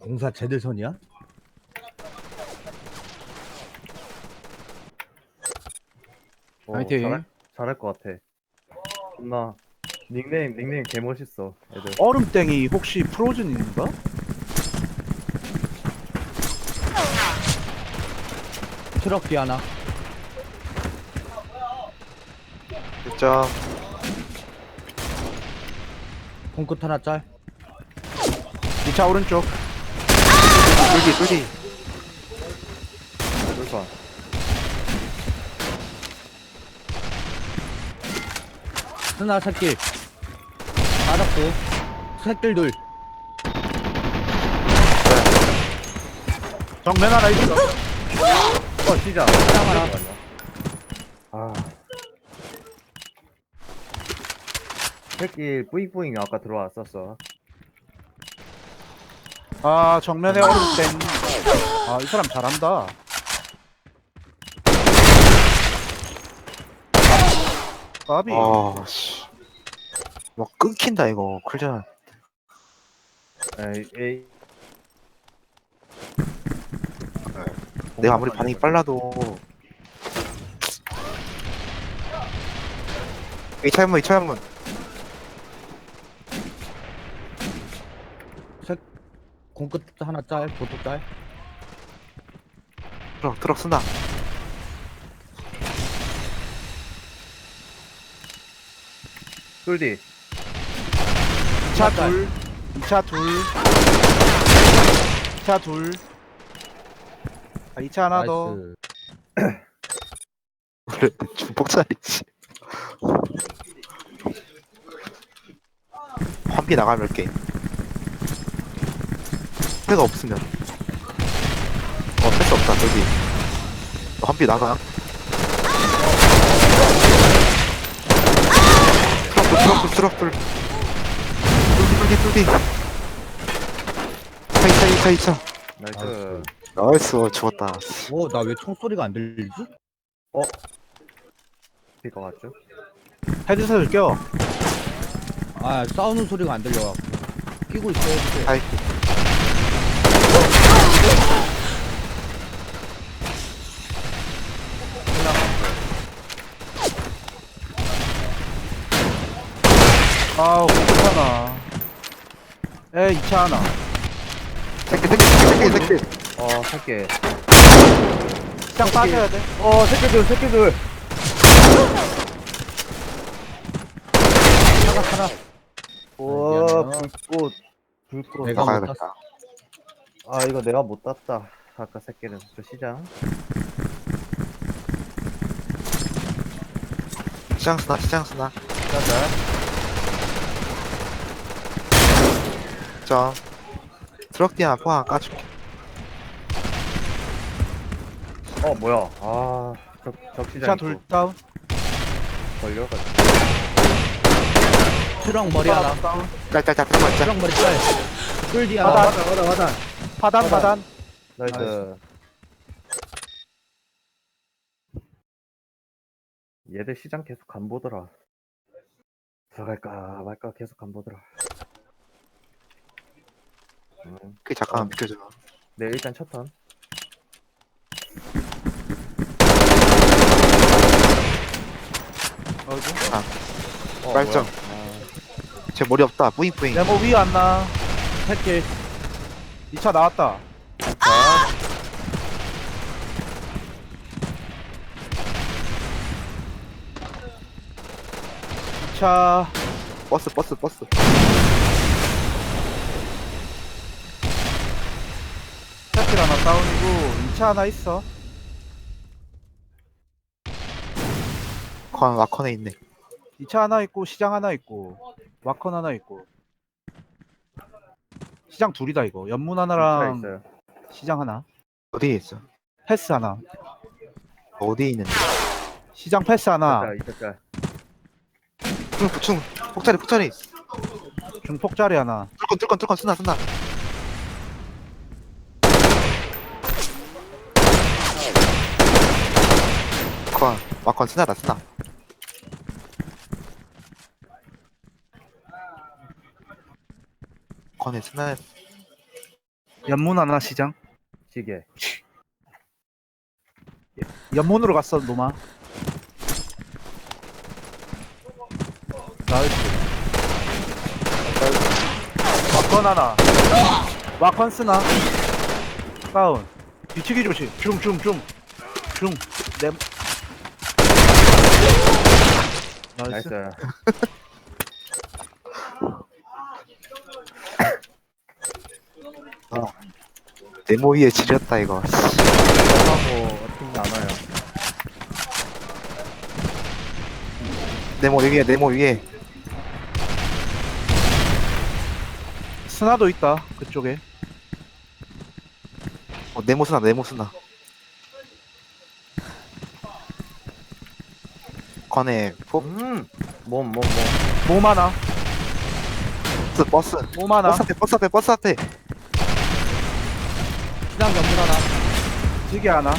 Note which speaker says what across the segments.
Speaker 1: 공사 제대선이야?
Speaker 2: 어,
Speaker 3: 화이팅.
Speaker 2: 잘할, 잘할 것 같아. 존나 닉네임 닉네임 개 멋있어. 애들.
Speaker 3: 얼음땡이 혹시 프로즌인가?
Speaker 1: 트럭 뒤 하나.
Speaker 4: 진짜
Speaker 1: 콩끝 하나 짤.
Speaker 3: 2차 오른쪽
Speaker 4: 뚫기 뚫기
Speaker 2: 꿀파.
Speaker 1: 하나 새끼. 알았고. 새끼 둘.
Speaker 3: 정면 하나 있어
Speaker 2: 어 시작.
Speaker 1: 하나.
Speaker 2: 아. 새끼 뿌잉뿌잉 아까 들어왔었어.
Speaker 3: 아 정면에 얼음땡. 아이 사람 잘한다. 까비.
Speaker 4: 아 씨. 뭐 끊긴다 이거. 쿨전
Speaker 2: 에이, 에이.
Speaker 4: 내가 아무리 반응이 빨라도. 2차 한번 2차 한번
Speaker 1: 콩끝 하나 짤. 보톡 짤.
Speaker 4: 트럭 트럭 쓴다
Speaker 2: 꿀디.
Speaker 3: 2차 둘 2차 둘 2차 둘 아, 2차 하나 더
Speaker 1: 나이스.
Speaker 4: 원래 중폭살이지 환비 나가면 게임 패가 없으면 어 패스 없다 저기 환비 나가 트럭들 트럭들 트럭들 뚫기 뚫기 뚫기 2차 2차 2차
Speaker 2: 나이스.
Speaker 4: 나이스 죽었다
Speaker 1: 어, 나 왜 총소리가 안 들리지?
Speaker 2: 피가 같죠?
Speaker 3: 헤드셋을 껴
Speaker 1: 아, 싸우는 소리가 안 들려. 끼고. 이렇게.
Speaker 4: 아이
Speaker 3: 아우 하나 에 2차 하나
Speaker 4: 새끼 새끼 새끼 새끼 새끼
Speaker 2: 어 새끼.
Speaker 3: 시장 빠져야 돼
Speaker 1: 어, 새끼들, 새끼들. 하나, 하나.
Speaker 2: 우와
Speaker 1: 미안해요.
Speaker 2: 불꽃. 불꽃.
Speaker 1: 내가 못
Speaker 4: 나가야겠다
Speaker 2: 아 이거 내가 못 땄다. 아까 새끼는 저 시장.
Speaker 4: 시장 쓰나 시장 쓰나
Speaker 2: 짜자.
Speaker 4: 자 트럭 뒤에 포항 까줄게
Speaker 2: 어 뭐야? 아. 적, 적시장
Speaker 3: 2차 둘 다운
Speaker 2: 걸려가지고.
Speaker 1: 트럭 머리 하나.
Speaker 4: 짤짤짤 잠깐만 짤
Speaker 1: 트럭 머리 짤. 끌디 하나.
Speaker 3: 하나.
Speaker 1: 와다, 와다, 와다.
Speaker 3: 하단 하단
Speaker 2: 나이스. 얘들 시장 계속 간 보더라. 들어갈까 말까 계속 간 보더라. 음,
Speaker 4: 그 잠깐만 비켜줘
Speaker 2: 네 일단 첫 턴.
Speaker 3: 어이구
Speaker 2: 어,
Speaker 4: 빨점.
Speaker 2: 뭐야.
Speaker 4: 제 머리 없다. 뿌잉뿌잉.
Speaker 3: 네모 위 안나?
Speaker 1: 새끼.
Speaker 3: 2차 나왔다.
Speaker 2: 자,
Speaker 3: 2차.
Speaker 4: 버스 버스 버스
Speaker 3: 샷킬 하나 다운이고 2차 하나 있어
Speaker 4: 건 와컨에 있네
Speaker 3: 2차 하나 있고 시장 하나 있고 와컨 하나 있고 시장 둘이다 이거 연문
Speaker 2: 차
Speaker 3: 하나랑
Speaker 2: 있어요.
Speaker 3: 시장 하나
Speaker 4: 어디에 있어
Speaker 3: 패스 하나
Speaker 4: 어디에 있는데
Speaker 3: 시장 패스 하나
Speaker 4: 충 부충 폭자리 폭자리
Speaker 3: 중폭자리 하나
Speaker 4: 뚫건 뚫건 뚫건 쓰나 쓰나 건 와컨 쓰나다 쓰나 건에 쓰나
Speaker 3: 연문 하나 시장.
Speaker 2: 시계.
Speaker 3: 연문으로 갔어 노마. 나이스. 와컨 하나. 와컨 쓰나? 다운. 뒤치기 조심. 네. 나이스.
Speaker 2: 나이스.
Speaker 4: 네모 위에 지렸다 이거
Speaker 2: 하고 어떻게 안 와요.
Speaker 4: 네모 위에 네모 위에
Speaker 3: 스나도 있다 그쪽에.
Speaker 4: 어, 네모 쓰나 네모 쓰나 건에 포
Speaker 2: 음. 몸, 몸, 몸.
Speaker 3: 몸 하나.
Speaker 4: 버스 버스
Speaker 3: 몸 하나.
Speaker 4: 버스 앞에 버스 앞에 버스 앞에
Speaker 1: 시장 전문 하나.
Speaker 3: 지게 하나.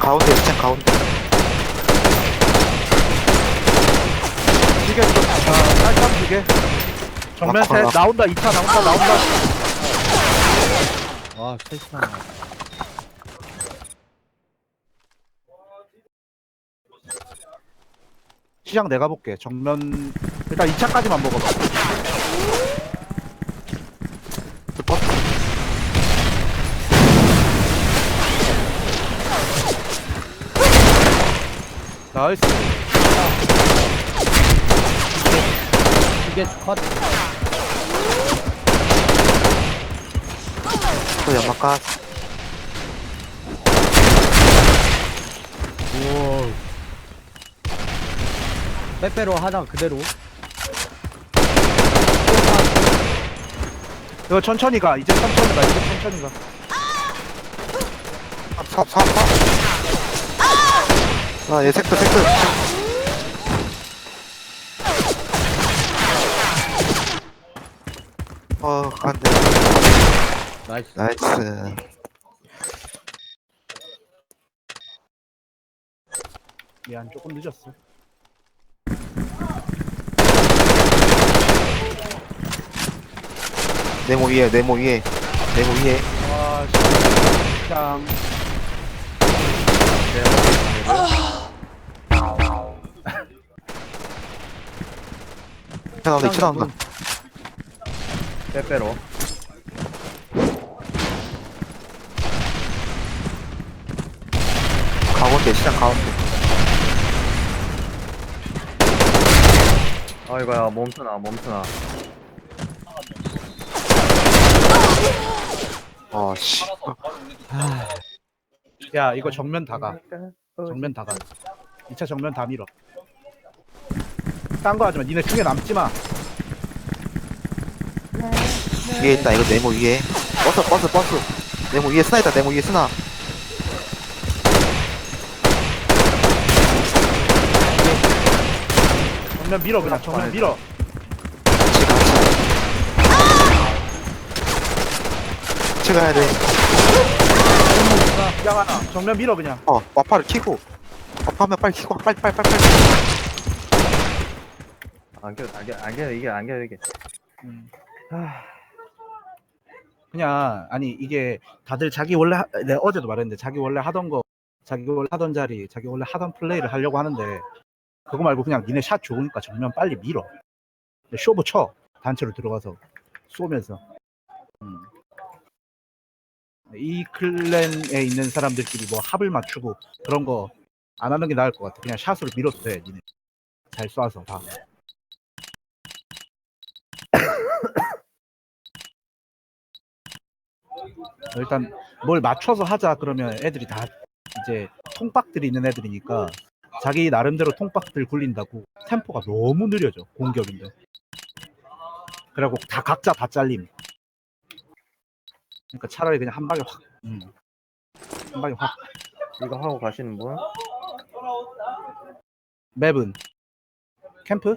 Speaker 4: 가운데 시장 가운데
Speaker 3: 지게 좀. 아, 깔끔 지게. 정면
Speaker 4: 아,
Speaker 3: 셋
Speaker 4: 아.
Speaker 3: 나온다 2차 나온다 나온다.
Speaker 1: 와, 셋이 하나.
Speaker 3: 시장 내가 볼게. 정면 일단 2차까지만 먹어봐.
Speaker 4: 버스
Speaker 3: 나이스.
Speaker 1: 이게 컷.
Speaker 4: 또 연막가
Speaker 1: 우와. 빼빼로 하나 그대로.
Speaker 3: 이거 천천히 가. 이제 천천히 가. 이제 천천히 가.
Speaker 4: 삽 삽 삽 아얘 섹터 섹터 어 안돼
Speaker 1: 나이스.
Speaker 4: 나이스
Speaker 3: 미안 조금 늦었어.
Speaker 4: 네모 위에 네모 위에 네모 위에
Speaker 3: 와 시장.
Speaker 4: 차 나온다 차 나온다
Speaker 2: 빼빼로.
Speaker 4: 가운데 시장 가운데
Speaker 2: 아이고야, 몸쓰나, 몸쓰나.
Speaker 4: 어씨
Speaker 3: 야 이거 정면 다 가. 정면 다 가. 2차 정면 다 밀어. 딴 거 하지 마. 니네 중에 남지 마.
Speaker 4: 위에 있다 이거 네모 위에 버스 버스 버스 네모 위에 스나 있다 네모 위에 스나
Speaker 3: 정면 밀어 그냥. 정면 밀어.
Speaker 4: 같이 가야 돼.
Speaker 3: 시장 하나. 정면 밀어 그냥.
Speaker 4: 어, 와파를 키고. 와파하면 빨리 키고, 빨리, 빨리, 빨리, 빨리.
Speaker 2: 안 껴, 안 껴, 안 껴, 이게 안 껴, 이게.
Speaker 3: 음.
Speaker 2: 아,
Speaker 3: 그냥 아니 이게 다들 자기 원래 하, 내가 어제도 말했는데 자기 원래 하던 거 자기 원래 하던 자리 자기 원래 하던 플레이를 하려고 하는데 그거 말고 그냥 니네 샷 좋으니까 정면 빨리 밀어 쇼부 쳐 단체로 들어가서 쏘면서 음. 이 클랜에 있는 사람들끼리 뭐 합을 맞추고 그런 거 안 하는 게 나을 것 같아. 그냥 샷으로 밀어도 돼 니네. 잘 쏴서 다. 일단 뭘 맞춰서 하자 그러면 애들이 다 이제 통박들이 있는 애들이니까 자기 나름대로 통박들 굴린다고 템포가 너무 느려져 공격인데. 그래갖고 다 각자 다 잘림 그러니까 차라리 그냥 한 방에 확 음. 한 방에 확
Speaker 2: 이거 하고 가시는 분?
Speaker 3: 맵은 캠프